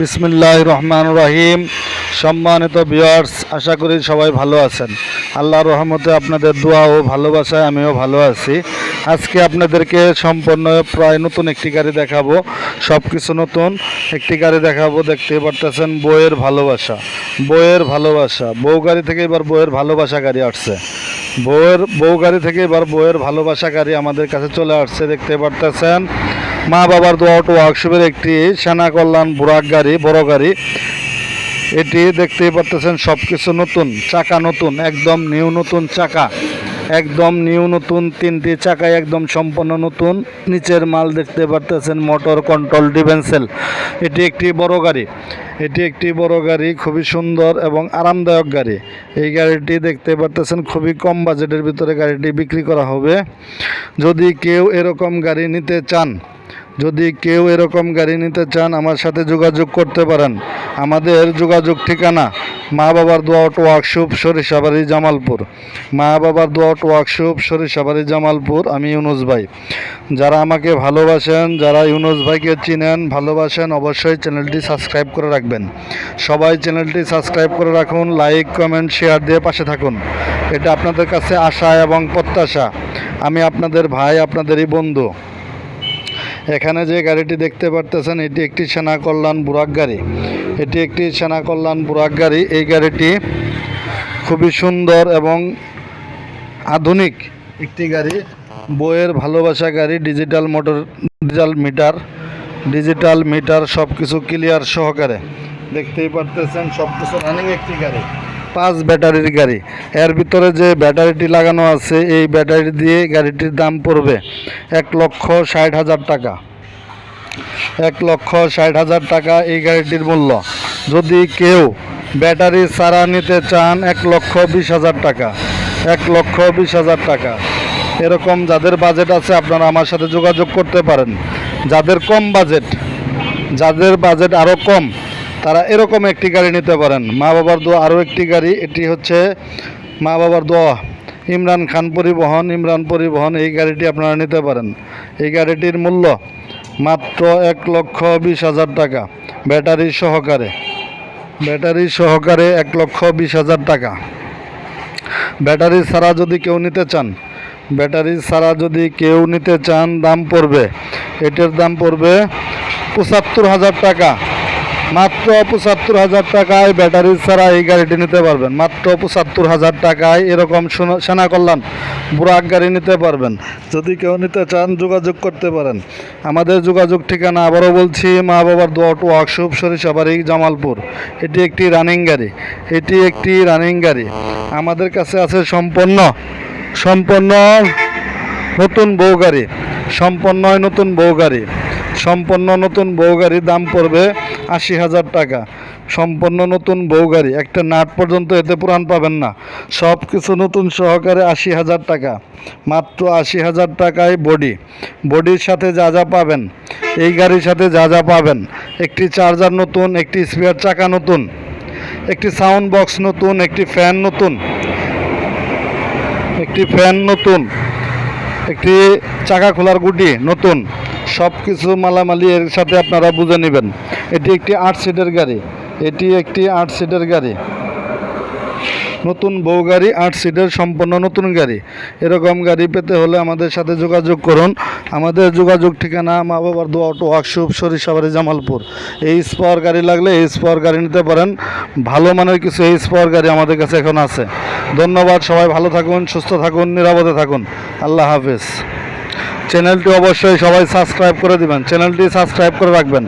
বিসমিল্লাহ রহমান রহিম। সম্মানিত ভিউয়ার্স আশা করি সবাই ভালো আছেন। আল্লাহ রহমতে আপনাদের দোয়া ও ভালোবাসায় আমিও ভালো আছি। আজকে আপনাদেরকে সম্পূর্ণ প্রায় নতুন একটি গাড়ি দেখাবো। সব কিছু নতুন। একটি গাড়ি দেখাবো দেখতে পারতেছেন বইয়ের ভালোবাসা। বইয়ের ভালোবাসা। বউ গাড়ি থেকে এবার বইয়ের ভালোবাসা গাড়ি আসছে। বউয়ের, বউ গাড়ি থেকে এবার বউয়ের ভালোবাসা গাড়ি আমাদের কাছে চলে আসছে, দেখতে পারতেছেন। মা বাবার দোয়া অটো ওয়ার্কশপের একটি সেনা কল্যাণ বুরাক গাড়ি, বড় গাড়ি। এটি দেখতেই পারতেছেন সব কিছু নতুন, চাকা নতুন, একদম নিউ নতুন চাকা। একদম নিউ নতুন, তিনটি চাকায় একদম সম্পূর্ণ নতুন। নিচের মাল দেখতে পারতেছেন মোটর কন্ট্রোল ডিভেন্সেল এটি একটি বড় গাড়ি। এটি একটি বড় গাড়ি, খুবই সুন্দর এবং আরামদায়ক গাড়ি। এই গাড়িটি দেখতে পারতেছেন খুবই কম বাজেটের ভিতরে গাড়িটি বিক্রি করা হবে। যদি কেউ এরকম গাড়ি নিতে চান যদি কেউ এরকম গাড়ি নিতে চান, আমার সাথে যোগাযোগ করতে পারেন। আমাদের যোগাযোগ ঠিকানা মা বাবার দোয়া অটো ওয়ার্কশপ, সরিষাবাড়ি, জামালপুর। মা বাবার দোয়া অটো ওয়ার্কশপ, সরিষাবাড়ি, জামালপুর। আমি ইউনুস ভাই। যারা আমাকে ভালোবাসেন, যারা ইউনুস ভাইকে চিনেন, ভালোবাসেন, অবশ্যই চ্যানেলটি সাবস্ক্রাইব করে রাখবেন। সবাই চ্যানেলটি সাবস্ক্রাইব করে রাখুন, লাইক, কমেন্ট, শেয়ার দিয়ে পাশে থাকুন। এটা আপনাদের কাছে আশা এবং প্রত্যাশা। আমি আপনাদের ভাই, আপনাদেরই বন্ধু। এখানে যে গাড়িটি দেখতে পারতেছেন, এটি একটি সেনা কল্যাণ বুরাক গাড়ি। এটি একটি সেনা কল্যাণ বুরাক গাড়ি। এই গাড়িটি খুবই সুন্দর এবং আধুনিক একটি গাড়ি। বইয়ের ভালোবাসা গাড়ি, digital motor, digital meter digital meter সব কিছু ক্লিয়ার সহকারে। দেখতেই পারতেছেন সব কিছু রানিং একটি গাড়ি। পাঁচ ব্যাটারির গাড়ি। এর ভিতরে যে ব্যাটারিটি লাগানো আছে, এই ব্যাটারি দিয়ে গাড়িটির দাম পড়বে এক লক্ষ ষাট হাজার টাকা। এক লক্ষ ষাট হাজার টাকা এই গাড়িটির মূল্য। যদি কেউ ব্যাটারি সারা নিতে চান, এক লক্ষ বিশ হাজার টাকা। এক লক্ষ বিশ হাজার টাকা। এরকম যাদের বাজেট আছে, আপনারা আমার সাথে যোগাযোগ করতে পারেন। যাদের কম বাজেট যাদের বাজেট আরও কম তারা এরকম একটি গাড়ি নিতে পারেন। মা বাবার দোয়া আরও একটি গাড়ি, এটি হচ্ছে মা বাবার দোয়া। ইমরান খান পরিবহন, ইমরান পরিবহন, এই গাড়িটি আপনারা নিতে পারেন। এই গাড়িটির মূল্য মাত্র এক লক্ষ বিশ হাজার টাকা। ব্যাটারি সহকারে। ব্যাটারি সহকারে এক লক্ষ বিশ হাজার টাকা। ব্যাটারি ছাড়া যদি কেউ নিতে চান, ব্যাটারি ছাড়া যদি কেউ নিতে চান, দাম পড়বে। এটার দাম পড়বে পঁচাত্তর হাজার টাকা। মাত্র পঁচাত্তর হাজার টাকায় ব্যাটারি ছাড়া এই গাড়িটি নিতে পারবেন। মাত্র পঁচাত্তর হাজার টাকায় এরকম সোনা- কল্যাণ বুরাক গাড়ি নিতে পারবেন। যদি কেউ নিতে চান, যোগাযোগ করতে পারেন। আমাদের যোগাযোগ ঠিকানা আবারও বলছি, মা বাবার দোয়াট ওয়ার্কশপ সরিষাবাড়ি জামালপুর। এটি একটি রানিং গাড়ি। এটি একটি রানিং গাড়ি। আমাদের কাছে আছে সম্পন্ন সম্পন্ন নতুন বউ গাড়ি। সম্পন্ন নতুন বউ গাড়ি। সম্পন্ন নতুন বউ গাড়ির দাম পড়বে আশি হাজার টাকা। সম্পন্ন নতুন বউ গাড়ি, একটা নাট পর্যন্ত এতে পুরান পাবেন না। সব কিছু নতুন সহকারে আশি হাজার টাকা। মাত্র আশি হাজার টাকায় বডি। বডির সাথে যা যা পাবেন, এই গাড়ির সাথে যা যা পাবেন, একটি চার্জার নতুন, একটি স্পেয়ার চাকা নতুন, একটি সাউন্ড বক্স নতুন, একটি ফ্যান নতুন, একটি ফ্যান নতুন, একটি চাকা খোলার গুটি নতুন সব কিছু মালামালি এর সাথে আপনারা বুঝে নেবেন। এটি একটি আট সিটের গাড়ি। এটি একটি আট সিটের গাড়ি। নতুন বউ গাড়ি, আট সিটের সম্পূর্ণ নতুন গাড়ি। এরকম গাড়ি পেতে হলে আমাদের সাথে যোগাযোগ করুন। আমাদের যোগাযোগ ঠিকানা মা বাবার দু অটো ওয়ার্কশপ সরিষাবাড়ি জামালপুর। এই স্পাওয়ার গাড়ি লাগলে এই স্পাওয়ার গাড়ি নিতে পারেন। ভালো মানের কিছু এই স্পাওয়ার গাড়ি আমাদের কাছে এখন আছে। ধন্যবাদ, সবাই ভালো থাকুন, সুস্থ থাকুন, নিরাপদে থাকুন। আল্লাহ হাফেজ। চ্যানেলটি অবশ্যই সবাই সাবস্ক্রাইব করে দিবেন। চ্যানেলটি সাবস্ক্রাইব করে রাখবেন।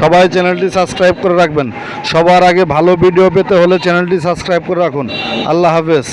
সবাই চ্যানেলটি সাবস্ক্রাইব করে রাখবেন। সবার আগে ভালো ভিডিও পেতে হলে চ্যানেলটি সাবস্ক্রাইব করে রাখুন। আল্লাহ হাফেজ।